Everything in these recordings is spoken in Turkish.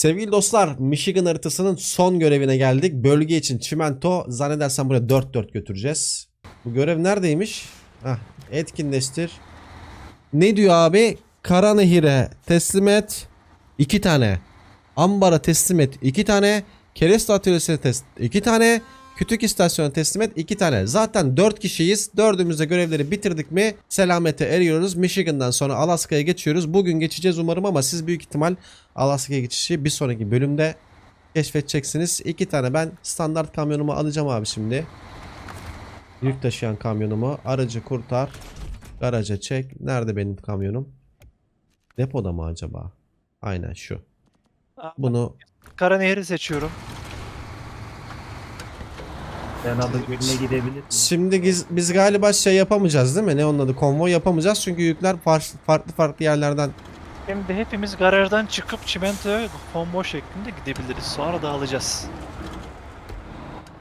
Sevgili dostlar Michigan haritasının son görevine geldik. Bölge için çimento zannedersem buraya 4-4 götüreceğiz. Bu görev neredeymiş? Hah, etkinleştir. Ne diyor abi? Karanehir'e teslim et. 2 tane. Ambara teslim et. 2 tane. Kereste atölyesine teslim 2 tane. Kütük istasyonuna teslim et 2 tane. Zaten 4 kişiyiz. Dördümüz de görevleri bitirdik mi selamete eriyoruz. Michigan'dan sonra Alaska'ya geçiyoruz. Bugün geçeceğiz umarım ama siz büyük ihtimal Alaska'ya geçişi bir sonraki bölümde keşfedeceksiniz. 2 tane ben standart kamyonumu alacağım abi şimdi. Yük taşıyan kamyonumu. Aracı kurtar. Garaja çek. Nerede benim kamyonum? Depoda mı acaba? Aynen şu. Bunu Karanehir'i seçiyorum. Ben adı gölüne gidebilir? Şimdi biz, biz galiba şey yapamayacağız değil mi? Ne onun adı? Konvoy yapamayacağız çünkü yükler far- farklı farklı yerlerden. Şimdi hepimiz garajdan çıkıp çimentoya combo şeklinde gidebiliriz. Sonra dağılacağız.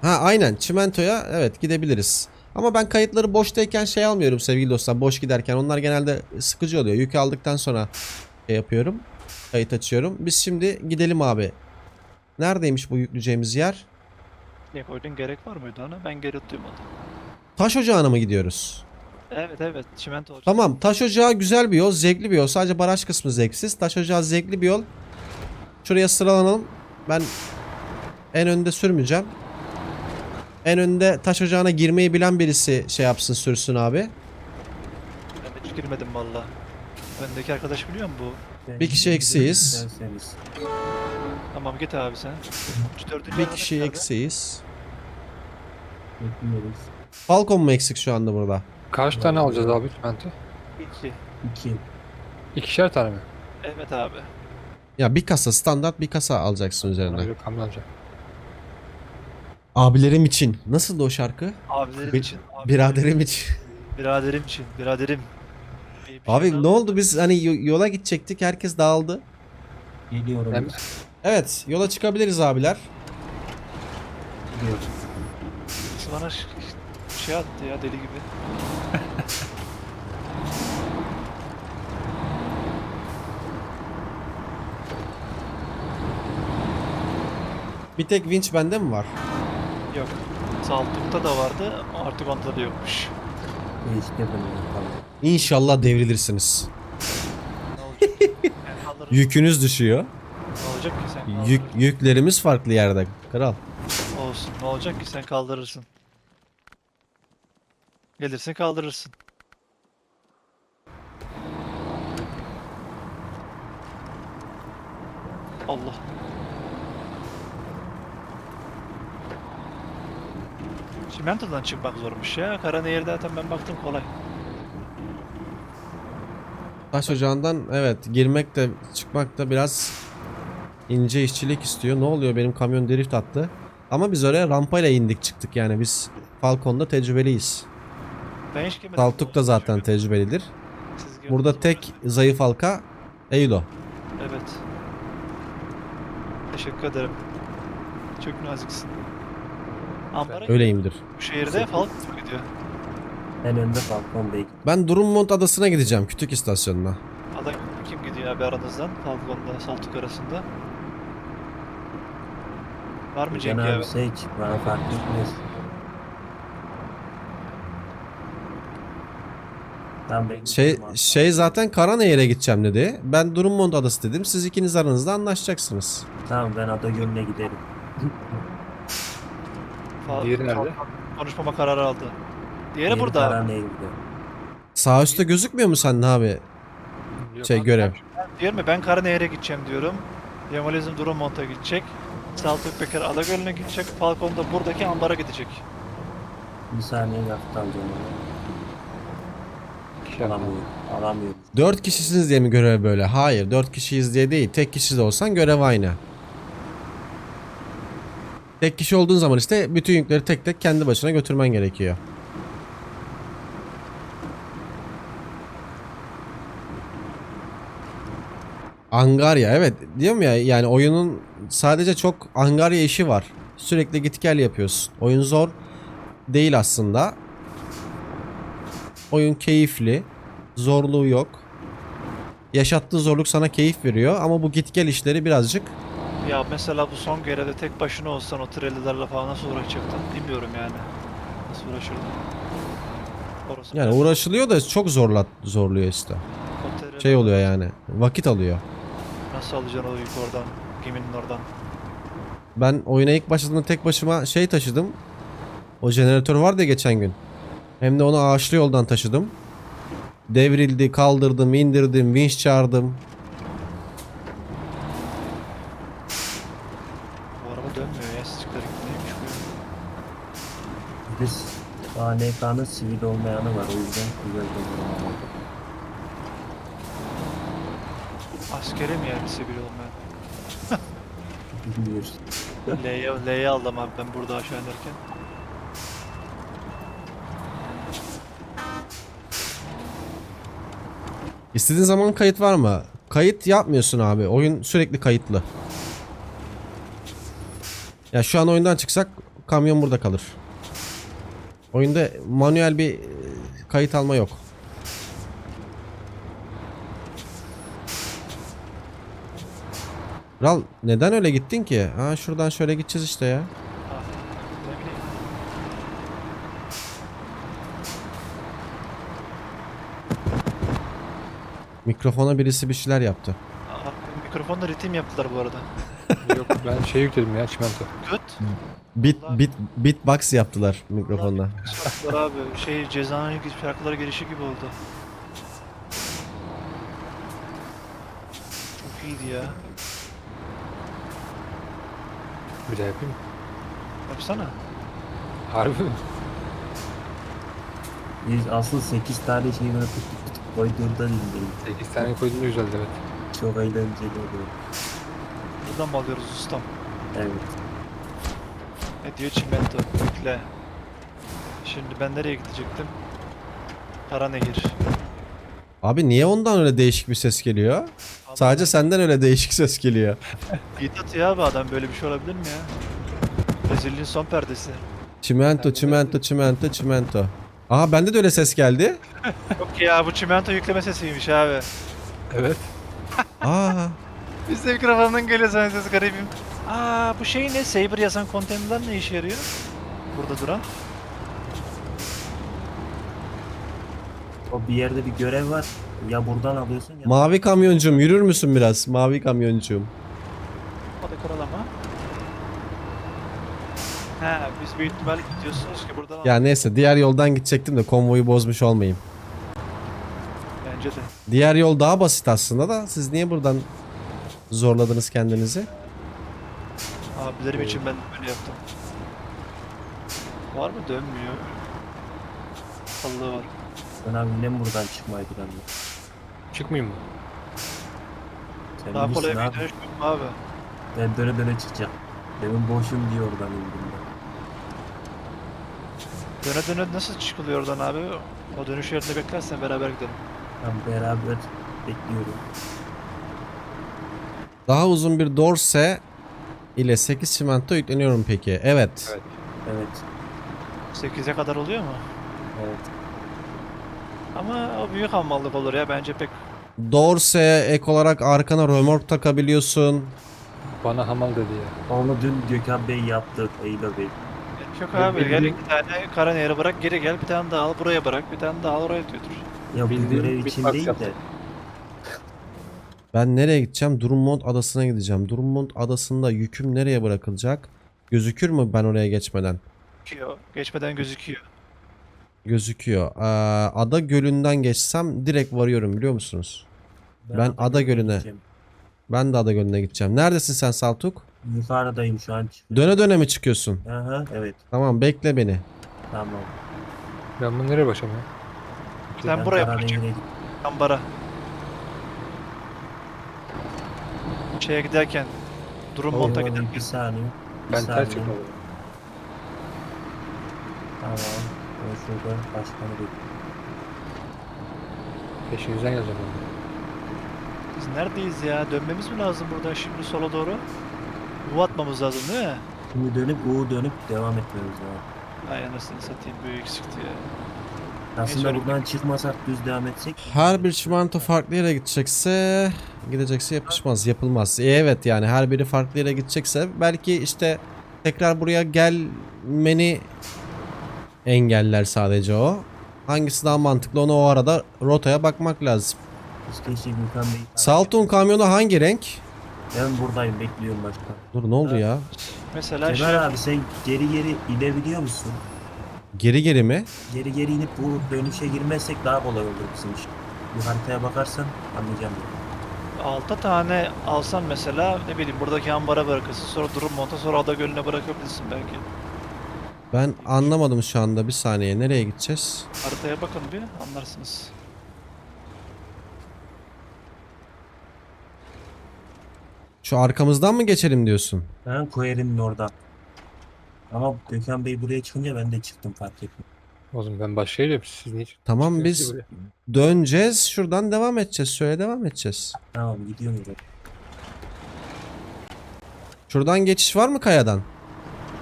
Ha aynen çimentoya evet gidebiliriz. Ama ben kayıtları boştayken şey almıyorum sevgili dostlar. Boş giderken onlar genelde sıkıcı oluyor. Yükü aldıktan sonra şey yapıyorum. Kayıt açıyorum. Biz şimdi gidelim abi. Neredeymiş bu yükleyeceğimiz yer? Ne koydun gerek var mıydı ona? Ben gerek duymadım. Taş ocağına mı gidiyoruz? Evet evet çimento olacak. Tamam taş ocağı güzel bir yol, zevkli bir yol. Sadece baraj kısmı zevksiz. Taş ocağı zevkli bir yol. Şuraya sıralanalım. Ben en önde sürmeyeceğim. En önde taş ocağına girmeyi bilen birisi şey yapsın sürsün abi. Ben de hiç girmedim valla. Öndeki arkadaş biliyor mu bu? Bir kişi eksiyiz. Tamam git abi sen. Şu dördüncü Bir kişi nerede? eksiyiz. Bekliyoruz. Falcon mu eksik şu anda burada? Kaç tane alacağız abi çimento? İki. İki. İkişer tane mi? Evet abi. Ya bir kasa standart bir kasa alacaksın üzerine. Kamyon alacağım. Abilerim için. Nasıldı o şarkı? Abilerim Bir- için. Abi, Biraderim için. Biraderim için. Biraderim. Bir- bir şey Abi daha- ne oldu biz hani yo- yola gidecektik herkes dağıldı. Geliyorum. Hem- Evet yola çıkabiliriz abiler. Gidiyoruz. Ş- şey attı ya deli gibi. Bir tek vinç bende mi var? Yok. Saltuk'ta da vardı artık onda da yokmuş. İnşallah devrilirsiniz. Yükünüz düşüyor. Ne olacak ki sen Yük, yüklerimiz farklı yerde. Kral. Olsun. Ne olacak ki sen kaldırırsın. Gelirsin kaldırırsın. Allah. Çimentodan çıkmak zormuş ya. Karanehir zaten ben baktım kolay. Taş ocağından evet girmek de çıkmak da biraz ince işçilik istiyor. Ne oluyor benim kamyon drift attı. Ama biz oraya rampayla indik çıktık yani biz Falcon'da tecrübeliyiz. Ben hiç. Saltuk da zaten tecrübelidir. Burada tek zayıf halka Eylo. Evet. Teşekkür ederim. Çok naziksin. Ambara Öyleyimdir. bu şehirde Falk mı gidiyor? En önde Falcon Bey. Ben Drummond adasına gideceğim. Kütük istasyonuna. Adam kim gidiyor abi aranızdan? Falcon'da Saltuk arasında. Var mı Cenk abi? seç. Bana fark etmez. Tamam ben Şey abi. şey zaten Karanehir'e gideceğim dedi. Ben Drummond adası dedim. Siz ikiniz aranızda anlaşacaksınız. Tamam ben ada gölüne giderim. Diğeri nerede? Konuşmama kararı aldı. Diğeri Diğeri burada. Karanehir'de. Sağ üstte gözükmüyor mu sende abi? Yok Şey abi. görev. Diyor mu ben Karanehir'e gideceğim diyorum. Yamalizm Drummond'a gidecek. Saltuk Bekir Adagölü'ne gidecek. Falcon da buradaki ambara gidecek. Bir saniye yakıt alacağım tane. Alamıyorum. Alamıyorum. Dört kişisiniz diye mi görev böyle? Hayır dört kişiyiz diye değil. Tek kişi de olsan görev aynı. Tek kişi olduğun zaman işte bütün yükleri tek tek kendi başına götürmen gerekiyor. Angarya evet diyorum ya yani oyunun sadece çok Angarya işi var. Sürekli git gel yapıyorsun. Oyun zor değil aslında. Oyun keyifli. Zorluğu yok. Yaşattığı zorluk sana keyif veriyor ama bu git gel işleri birazcık Ya mesela bu son görevde tek başına olsan o trailerlerle falan nasıl uğraşacaktın bilmiyorum yani. Nasıl uğraşırdın? Orası Yani uğraşılıyor da çok zorlat zorluyor işte. Şey oluyor yani. Vakit alıyor. Nasıl alacaksın o yükü oradan? Geminin oradan. Ben oyuna ilk başladığımda tek başıma şey taşıdım. O jeneratör vardı ya geçen gün. Hem de onu ağaçlı yoldan taşıdım. Devrildi, kaldırdım, indirdim, vinç çağırdım. Bu araba dönmüyor ya sıçıkları neymiş bu? Biz ANK'nın sivil olmayanı var. O yüzden güzel dönüyor. Askeri mi yani sivil olmayan? Bilmiyoruz. L'ye L'ye aldım abi ben burada aşağı inerken. İstediğin zaman kayıt var mı? Kayıt yapmıyorsun abi. Oyun sürekli kayıtlı. Ya şu an oyundan çıksak kamyon burada kalır. Oyunda manuel bir e, kayıt alma yok. Ral neden öyle gittin ki? Ha şuradan şöyle gideceğiz işte ya. Mikrofona birisi bir şeyler yaptı. Mikrofonda ritim yaptılar bu arada. Yok ben şey yükledim ya çimento. Göt. Bit bit beatbox yaptılar mikrofonda. Yaptılar abi. Şey cezanın ilk şarkılara girişi gibi oldu. Çok iyiydi ya. Bir daha yapayım. mı? Yapsana. Harbi mi? Biz asıl 8 tane şeyi böyle tık tık tık koyduğunda dinleyin. 8 tane koyduğunda güzeldi evet. Çok eğlenceli oluyor. Buradan mı alıyoruz ustam? Evet. Ne diyor çimento? Yükle. Şimdi ben nereye gidecektim? Karanehir. Abi niye ondan öyle değişik bir ses geliyor? Sadece senden öyle değişik ses geliyor. Git atıyor abi adam böyle bir şey olabilir mi ya? Rezilliğin son perdesi. Çimento, çimento, çimento, çimento. Aha bende de öyle ses geldi. Yok ya bu çimento yükleme sesiymiş abi. Evet. Aa, Bizde mikrofondan geliyor sana ses garibim. Aa bu şey ne? Saber yazan konteynerler ne işe yarıyor? Burada duran. O bir yerde bir görev var. Ya buradan alıyorsun ya. mavi kamyoncum yürür müsün biraz? Mavi kamyoncum. Hadi kralama. He biz büyük ihtimal gidiyorsunuz ki buradan Ya neyse diğer yoldan gidecektim de konvoyu bozmuş olmayayım. Bence de. Diğer yol daha basit aslında da siz niye buradan zorladınız kendinizi? Abilerim için ben böyle yaptım. Var mı? Dönmüyor. Sallığı var. Sen abi mi buradan çıkmayı planlıyorsun? Çıkmayayım mı? Sen Daha kolay bir abi. dönüş yok mu abi? Ben döne döne çıkacağım. Demin boşum diye oradan indim ben. Döne döne nasıl çıkılıyor oradan abi? O dönüş yerinde beklersen beraber gidelim. Ben beraber bekliyorum. Daha uzun bir dorse ile 8 çimento yükleniyorum peki. Evet. Evet. Evet. 8'e kadar oluyor mu? Evet. Ama o büyük hammallık olur ya bence pek Dorse ek olarak arkana römork takabiliyorsun. Bana hamal dedi ya. Onu dün Gökhan Bey yaptı. Eyla Bey. yok abi. Gel iki tane Karanehir'e bırak geri gel bir tane daha al buraya bırak bir tane daha al oraya götür. Ya Bildiğin görev bir için değil de. yaptı. Ben nereye gideceğim? Drummond adasına gideceğim. Drummond adasında yüküm nereye bırakılacak? Gözükür mü ben oraya geçmeden? Gözüküyor. Geçmeden gözüküyor. Gözüküyor. Aa, ada gölünden geçsem direkt varıyorum biliyor musunuz? Ben Ada Gölü'ne. gideceğim. Ben de ada gölüne gideceğim. Neredesin sen Saltuk? Yukarıdayım şu an. Döne döne mi çıkıyorsun? Aha evet. Tamam bekle beni. Tamam. Ben bunu nereye başım ya? Sen Ben buraya bakacaksın. gittim. Ambara. Şeye giderken durum monta Oo, giderken Bir saniye. Bir Ben ters çıkmadım. Tamam. Ben şurada başkanı bekliyorum. Peşinizden geleceğim ben. biz neredeyiz ya? Dönmemiz mi lazım buradan şimdi sola doğru? U atmamız lazım değil mi? Şimdi dönüp U dönüp devam etmemiz lazım. Ay anasını satayım büyük eksikti ya. Aslında öyle buradan çıkmasak düz devam etsek Her bir çimento farklı yere gidecekse gidecekse yapışmaz, yapılmaz. E, evet yani her biri farklı yere gidecekse belki işte tekrar buraya gelmeni engeller sadece o. Hangisi daha mantıklı onu o arada rotaya bakmak lazım. işte Bey. Salton kamyonu hangi renk? Ben buradayım bekliyorum başka. Dur ne oldu ya? Mesela şey, Cemal abi sen geri geri inebiliyor musun? Geri geri mi? Geri geri inip bu dönüşe girmezsek daha kolay olur bizim için. Bir haritaya bakarsan anlayacağım. 6 tane alsan mesela ne bileyim buradaki ambara bırakırsın sonra durum monta sonra ada gölüne bırakabilirsin belki. Ben anlamadım şu anda bir saniye. Nereye gideceğiz? Haritaya bakın bir anlarsınız. Şu arkamızdan mı geçelim diyorsun? Ha Koyer'in orada. Ama Gökhan Bey buraya çıkınca ben de çıktım fark ettim. O zaman ben başka yere Siz niye çıktınız? Tamam biz buraya. döneceğiz. Şuradan devam edeceğiz. Şöyle devam edeceğiz. Tamam gidiyorum ben. Şuradan geçiş var mı kayadan?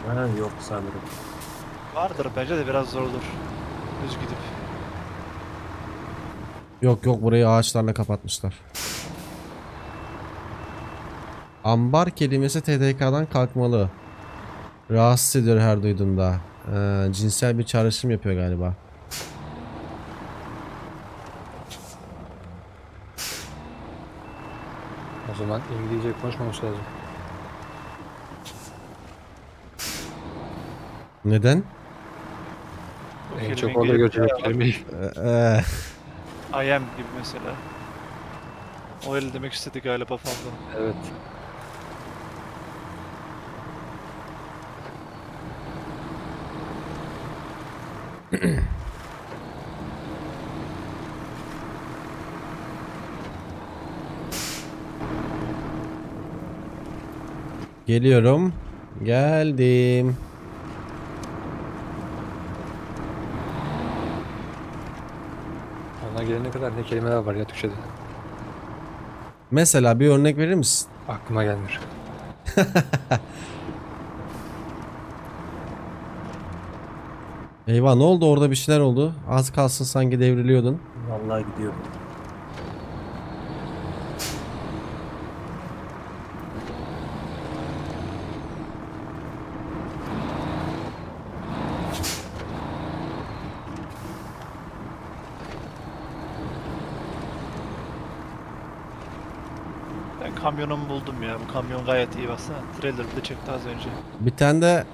Ha yok sanırım. Vardır bence de biraz zordur. Düz gidip. Yok yok burayı ağaçlarla kapatmışlar. Ambar kelimesi TDK'dan kalkmalı. Rahatsız ediyor her duyduğunda. Ee, cinsel bir çağrışım yapıyor galiba. O zaman İngilizce konuşmaması lazım. Neden? Bu En çok orada İngilizce görecek kelimeyi. Ee, I am gibi mesela. O öyle demek istedi galiba fazla. Evet. geliyorum. Geldim. Gelene kadar ne kelimeler var ya Türkçe'de. Mesela bir örnek verir misin? Aklıma gelmiyor. Eyvah ne oldu orada bir şeyler oldu. Az kalsın sanki devriliyordun. Vallahi gidiyorum. Ben kamyonumu buldum ya. Bu kamyon gayet iyi baksana. Trailer de çekti az önce. Bir tane de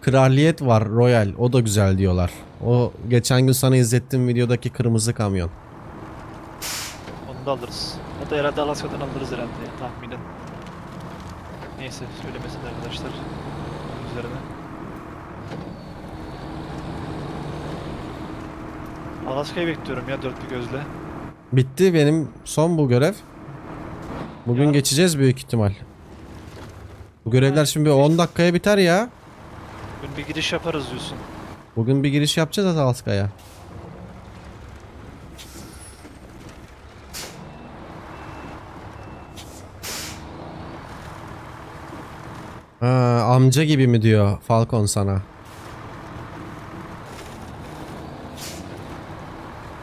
kraliyet var Royal. O da güzel diyorlar. O geçen gün sana izlettiğim videodaki kırmızı kamyon. Onu da alırız. O da herhalde Alaska'dan alırız herhalde tahminen. Neyse söylemesin arkadaşlar. Onun üzerine. Alaska'yı bekliyorum ya dörtlü gözle. Bitti benim son bu görev. Bugün Ya. geçeceğiz büyük ihtimal. Bu görevler şimdi bir 10 dakikaya biter ya. Bugün bir giriş yaparız diyorsun. Bugün bir giriş yapacağız Alaska'ya. Ha, amca gibi mi diyor Falcon sana?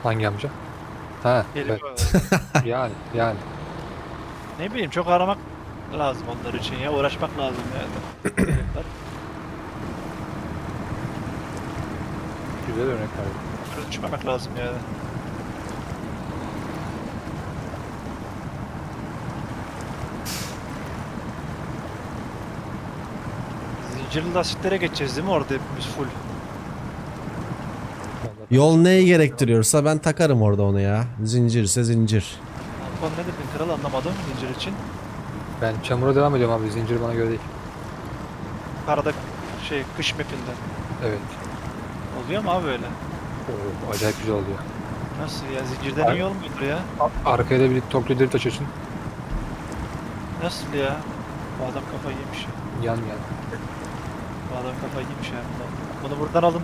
Hangi amca? Ha, evet. yani, yani. Ne bileyim çok aramak lazım onlar için ya. Uğraşmak lazım yani. Güzel örnek. Şurada düşmemek lazım yani. Zincirli lastiklere geçeceğiz değil mi orada hepimiz full? Yol neyi gerektiriyorsa ben takarım orada onu ya. Zincirse zincir. Alpan ne dedin kral anlamadım zincir için. Ben çamura devam ediyorum abi. Zincir bana göre değil. Karada şey kış mapinde. Evet. Oluyor mu abi öyle? Oo, acayip güzel oluyor. Nasıl ya zincirden Ay- iyi olmuyordur ya. A- Arkaya da bir Tokyo Drift açıyorsun. Nasıl ya? Bu adam kafayı yemiş ya. Yan yan. Bu adam kafayı yemiş ya. Bunu buradan alın.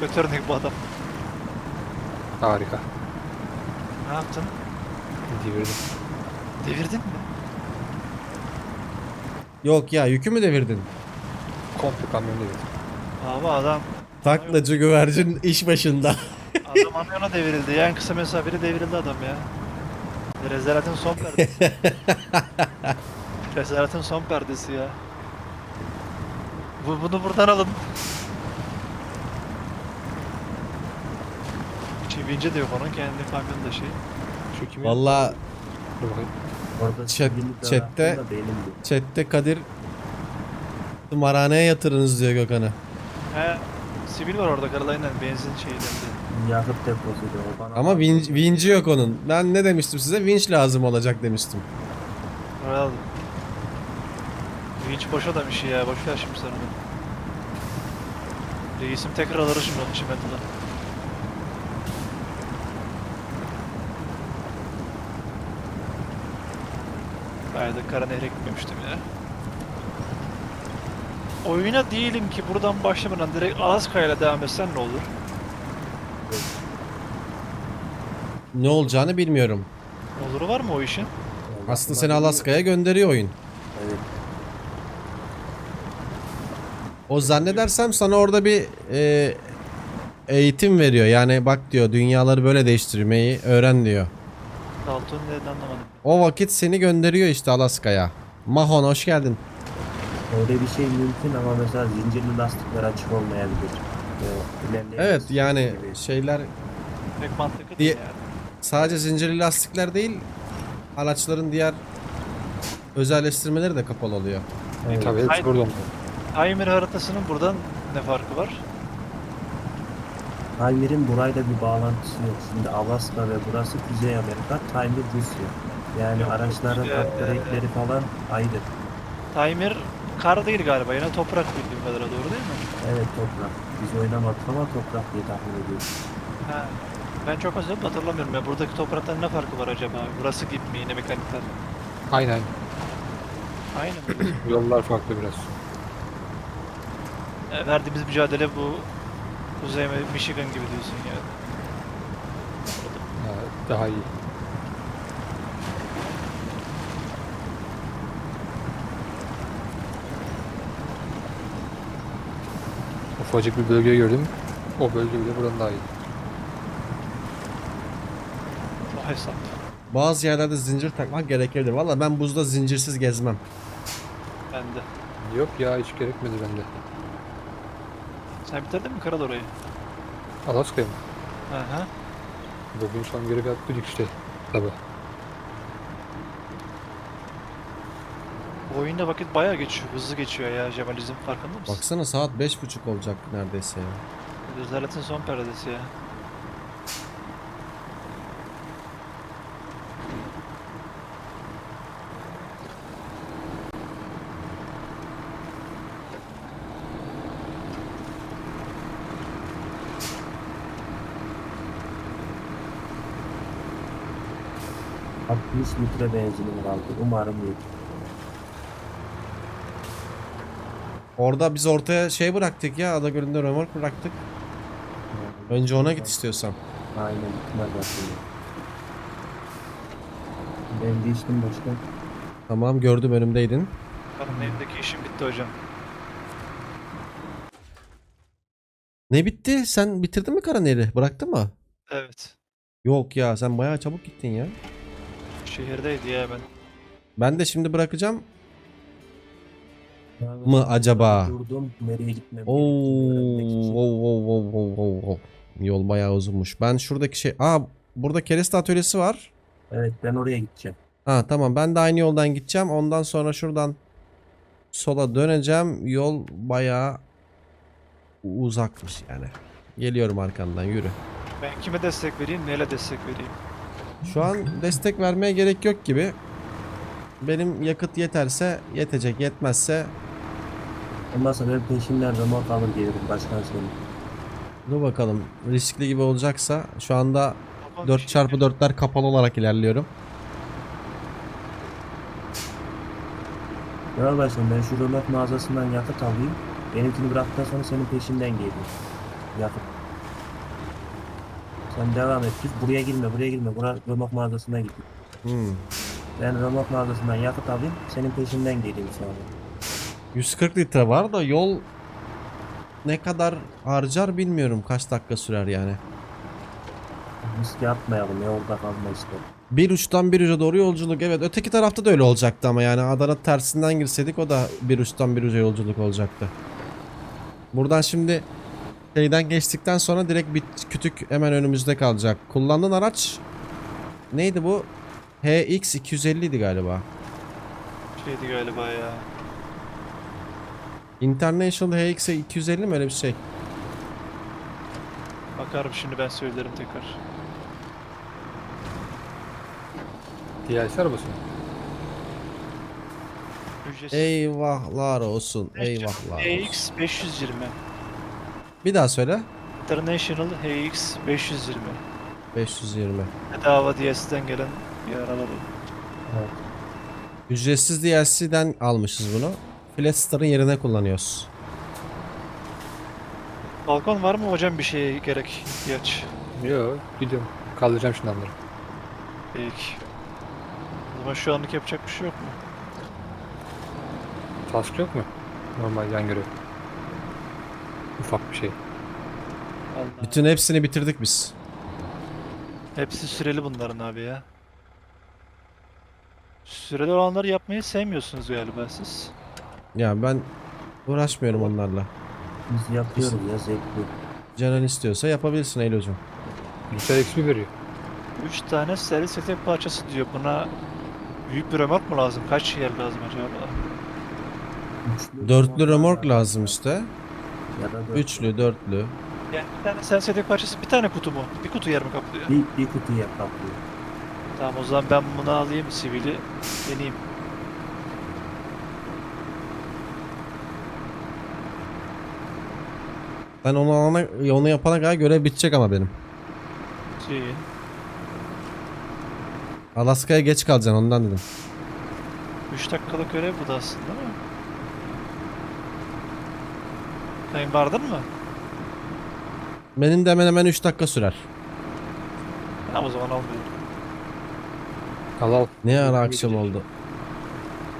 Götürün bu adam. Harika. Ne yaptın? Devirdim. Devirdin mi? Yok ya yükü mü devirdin? Komple kamyon devirdim. Abi adam Taklacı güvercin iş başında. Adam ana yana devrildi ya. En kısa mesafeli devrildi adam ya. Rezaletin son perdesi. Rezaletin son perdesi ya. Bu, bunu buradan alın. Çivince de yok onun kendi kamyonunda şey. Şu? Valla Dur bakayım. Orada Chat- chatte- chatte Kadir tımarhaneye yatırınız diyor Gökhan'a. He. Sivil var orada Karalay'ın benzin şeylerinde. Yakıt deposuydu o bana. Ama vinç, vinci yok onun. Ben ne demiştim size? Vinç lazım olacak demiştim. Oraya aldım. Vinç boş adam işi ya. Boş ver şimdi sen onu. Reisim tekrar alır şimdi onun çimentodan. Bayağı da kara nehre gitmemiştim ya. Oyuna diyelim ki buradan başlamadan direkt Alaska ile devam etsen ne olur? Ne olacağını bilmiyorum. Oluru var mı o işin? Aslında seni Alaska'ya gönderiyor oyun. Evet. O zannedersem sana orada bir e, eğitim veriyor. Yani bak diyor dünyaları böyle değiştirmeyi öğren diyor. Dalton neden anlamadım. O vakit seni gönderiyor işte Alaska'ya. Mahon hoş geldin. Öyle bir şey mümkün ama mesela zincirli lastikler açık olmayabilir. Ee, Evet yani gibi. şeyler Pek mantıklı Diye- yani. sadece zincirli lastikler değil araçların diğer özelleştirmeleri de kapalı oluyor. Evet. Tabii hepsi burada mı? Timer haritasının buradan ne farkı var? Timer'in burayla bir bağlantısı yok. Şimdi Alaska ve burası Kuzey Amerika, Timer Rusya. Yani Yok, araçların Rusya, upgrade'leri falan ayrı. Timer kar değil galiba yine toprak bildiğim kadarıyla doğru değil mi? Evet toprak. Biz oynamadık ama toprak diye tahmin ediyoruz. Ha. Ben çok az önce hatırlamıyorum ya buradaki topraktan ne farkı var acaba? Burası gibi mi yine mekanikler? Aynen. Aynı mı? Yollar farklı biraz. E, Verdiğimiz mücadele bu Kuzey Michigan gibi diyorsun yani. Ha, daha iyi. Ufacık bir bölge gördüm. O bölge bile buradan daha iyi. O hesap. Bazı yerlerde zincir takmak gerekebilir. Valla ben buzda zincirsiz gezmem. Bende. Yok ya hiç gerekmedi bende. Sen bitirdin mi Karal orayı? Alaska'ya mı? Hı. Bugün son görev yaptık işte. Tabi. Bu oyunda vakit bayağı geçiyor. Hızlı geçiyor ya Cemalizm farkında mısın? Baksana saat 5.30 olacak neredeyse ya. Rezaletin son perdesi ya. Abi 60 litre benzinim kaldı. Umarım yeter. Orada biz ortaya şey bıraktık ya Adagölü'nde römork bıraktık. Önce ona git istiyorsan. Aynen gitmez aslında. Ben değiştim başkan. Tamam gördüm önümdeydin. Benim evdeki işim bitti hocam. Ne bitti? Sen bitirdin mi Karaneri? Bıraktın mı? Evet. Yok ya sen bayağı çabuk gittin ya. Şehirdeydi ya ben. Ben de şimdi bırakacağım. Mı acaba? Durdum. Nereye gitmem Oo, gerektiğini öğrenmek için. oo, oo, oo, oo, oo, oo. Yol bayağı uzunmuş. Ben şuradaki şey... Aa burada kereste atölyesi var. Evet ben oraya gideceğim. Ha tamam ben de aynı yoldan gideceğim. Ondan sonra şuradan sola döneceğim. Yol bayağı uzakmış yani. Geliyorum arkandan yürü. Ben kime destek vereyim, neyle destek vereyim? Şu an destek vermeye gerek yok gibi. Benim yakıt yeterse yetecek. Yetmezse Ondan sonra ben peşinden remork alır gelirim başkan senin. dur bakalım. Riskli gibi olacaksa şu anda Babam bir 4 şey çarpı 4'ler kapalı olarak ilerliyorum. Ya başkan ben şu remork mağazasından yakıt alayım. Benimkini bıraktıktan sonra senin peşinden geleyim. Yakıt. Sen devam et. Biz buraya girme, buraya girme. Bura remork mağazasına git. Hmm. Ben remork mağazasından yakıt alayım. Senin peşinden geleyim sonra. 140 litre var da yol ne kadar harcar bilmiyorum. Kaç dakika sürer yani. Risk yapmayalım ya orada kalma işte. Bir uçtan bir uca doğru yolculuk. Evet öteki tarafta da öyle olacaktı ama yani Adana tersinden girseydik o da bir uçtan bir uca yolculuk olacaktı. Buradan şimdi şeyden geçtikten sonra direkt bir kütük hemen önümüzde kalacak. Kullandığın araç neydi bu? HX 250 idi galiba. Şeydi galiba ya. International HX 250 mi öyle bir şey? Bakarım şimdi ben söylerim tekrar. DLC arabası mı? Ücretsiz. Eyvahlar olsun. Eyvahlar olsun. HX 520. Bir daha söyle. International HX 520. 520. Bedava DS'den gelen bir araba bu. Evet. Ücretsiz DLC'den almışız bunu. Flatstar'ın yerine kullanıyoruz. Balkon var mı hocam bir şeye gerek ihtiyaç? Yok gidiyorum. Kaldıracağım şimdi onları. Peki. O zaman şu anlık yapacak bir şey yok mu? Task yok mu? Normal yan görev. Ufak bir şey. Allah. Bütün hepsini bitirdik biz. Hepsi süreli bunların abi ya. Süreli olanları yapmayı sevmiyorsunuz galiba siz. Ya ben uğraşmıyorum onlarla. Biz yapıyoruz ya zevkli. Canan istiyorsa yapabilirsin Eylül'cüm. Güzel XP veriyor. 3 tane servis yetek parçası diyor. Buna büyük bir römork mu lazım? Kaç yer lazım acaba? Dörtlü remork var. lazım işte. Ya da dörtlü. Üçlü, dörtlü. Yani bir tane yetek parçası bir tane kutu mu? Bir kutu yer mi kaplıyor? Bir, bir kutuya kaplıyor. Tamam o zaman ben bunu alayım sivili deneyeyim. Ben onu alana, onu yapana kadar görev bitecek ama benim. Şey, Alaska'ya geç kalacaksın ondan dedim. 3 dakikalık görev bu da aslında ama. Sen vardın mı? Benim de hemen hemen 3 dakika sürer. Tamam o zaman almıyorum. Al al. Ne ara akşam oldu.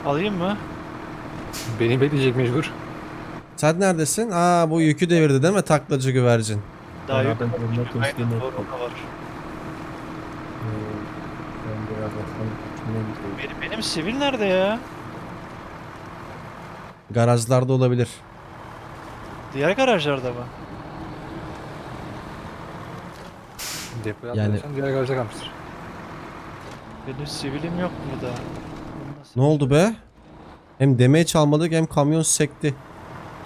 Alayım mı? Beni bekleyecek mecbur. Sen neredesin? Aa bu yükü devirdi değil mi taklacı güvercin? Daha yok. Aynen doğru da var. Ee, Ben biraz bakalım. Benim, benim sivil nerede ya? Garajlarda olabilir. Diğer garajlarda mı? Depoya Yani- yani... diğer garajda kalmıştır. Benim sivilim yok burada. Ne oldu be? Hem demeye çalmadık hem kamyon sekti.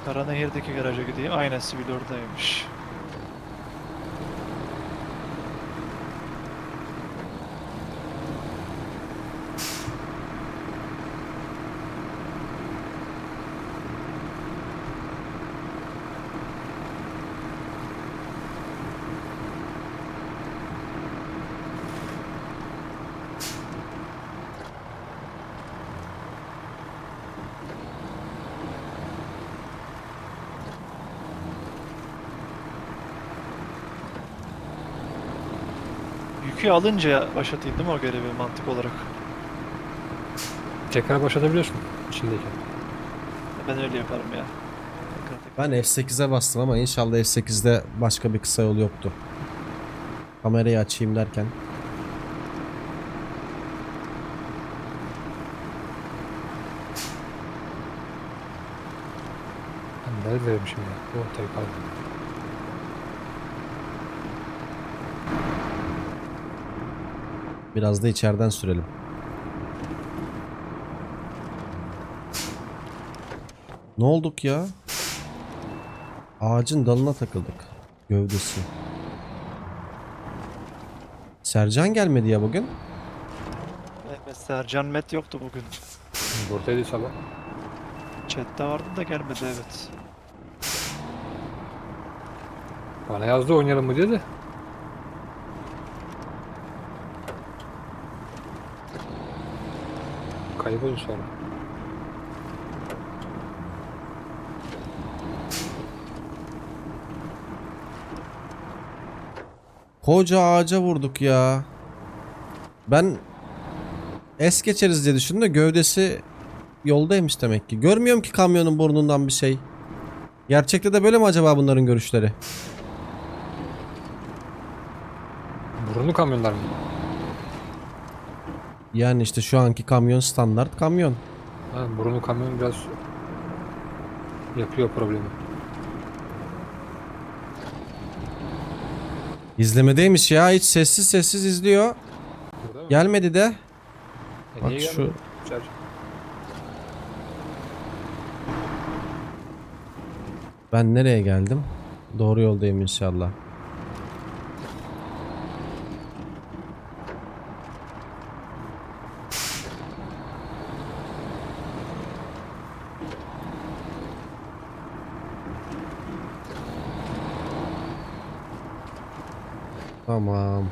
Karanehir'deki garaja gideyim. Aynen sivil oradaymış. Yükü alınca başlatayım değil mi o görevi mantık olarak? Tekrar başlatabiliyorsun içindeyken. Ben öyle yaparım ya. Ben F8'e bastım ama inşallah F8'de başka bir kısa yol yoktu. Kamerayı açayım derken. Ben nerede vermişim ya? Bu ortaya kaldı. Biraz da içeriden sürelim. Ne olduk ya? Ağacın dalına takıldık. Gövdesi. Sercan gelmedi ya bugün. Evet Sercan Met yoktu bugün. Buradaydı sabah. Chat'te vardı da gelmedi evet. Bana yazdı oynayalım mı diye de. Kayboldu sonra. Koca ağaca vurduk ya. Ben es geçeriz diye düşündüm de gövdesi yoldaymış demek ki. Görmüyorum ki kamyonun burnundan bir şey. Gerçekte de böyle mi acaba bunların görüşleri? Burunlu kamyonlar mı? Yani işte şu anki kamyon standart kamyon. Ha, burunlu kamyon biraz yapıyor problemi. İzlemedeymiş ya hiç sessiz sessiz izliyor. Burada mı? Gelmedi de. E, Bak niye şu gelmedi? Ben nereye geldim? Doğru yoldayım inşallah. Tamam.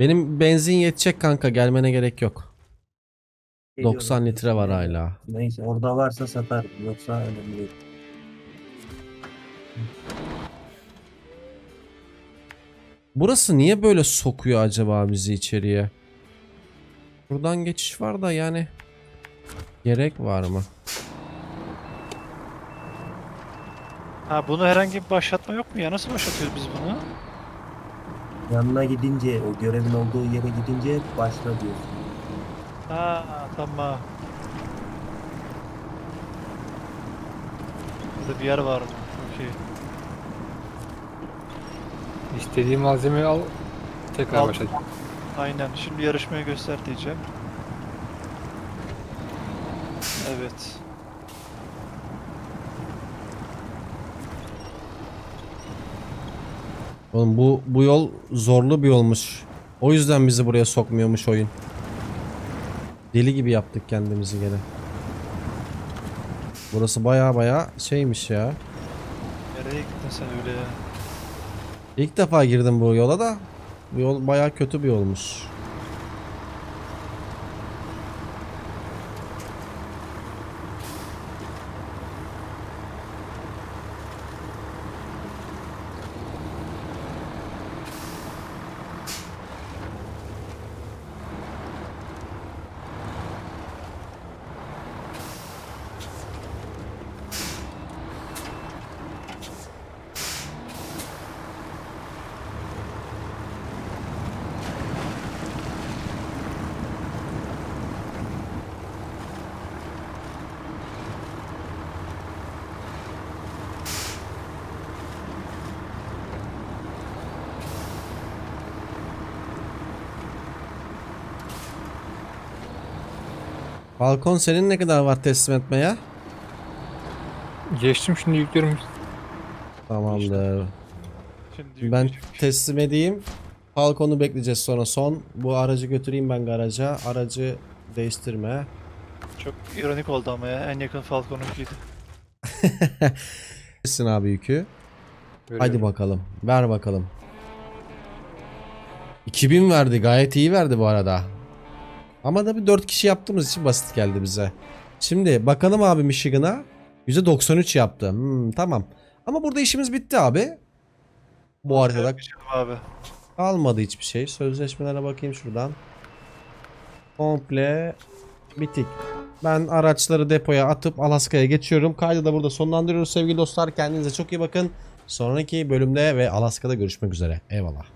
Benim benzin yetecek kanka gelmene gerek yok. 90 litre var hala. Neyse orada varsa satarım. Yoksa önemli değil. Burası niye böyle sokuyor acaba bizi içeriye? Buradan geçiş var da yani gerek var mı? Ha bunu herhangi bir başlatma yok mu ya? Nasıl başlatıyoruz biz bunu? Yanına gidince, o görevin olduğu yere gidince başla diyorsun. Ha tamam. Burada bir yer var mı? Okey. İstediğin malzemeyi al. Tekrar Al. başla. Aynen. Şimdi yarışmayı göster diyeceğim. Evet. Oğlum bu bu yol zorlu bir yolmuş. O yüzden bizi buraya sokmuyormuş oyun. Deli gibi yaptık kendimizi gene. Burası baya baya şeymiş ya. Nereye gittin sen öyle ya? İlk defa girdim bu yola da. Bu yol baya kötü bir yolmuş. Balkon senin ne kadar var teslim etmeye? Geçtim şimdi yüklüyorum. Tamamdır. Şimdi Ben teslim edeyim. Falcon'u bekleyeceğiz sonra son. Bu aracı götüreyim ben garaja. Aracı değiştirme. Çok ironik oldu ama ya. En yakın Falcon'unkiydi. Kesin abi yükü. Hadi bakalım. Ver bakalım. 2000 verdi. Gayet iyi verdi bu arada. Ama da bir 4 kişi yaptığımız için basit geldi bize. Şimdi bakalım abi Michigan'a. %93 yaptı. Hmm, tamam. Ama burada işimiz bitti abi. Bu Geçelim abi. kalmadı hiçbir şey. Sözleşmelere bakayım şuradan. Komple bitik. Ben araçları depoya atıp Alaska'ya geçiyorum. Kaydı da burada sonlandırıyoruz sevgili dostlar. Kendinize çok iyi bakın. Sonraki bölümde ve Alaska'da görüşmek üzere. Eyvallah.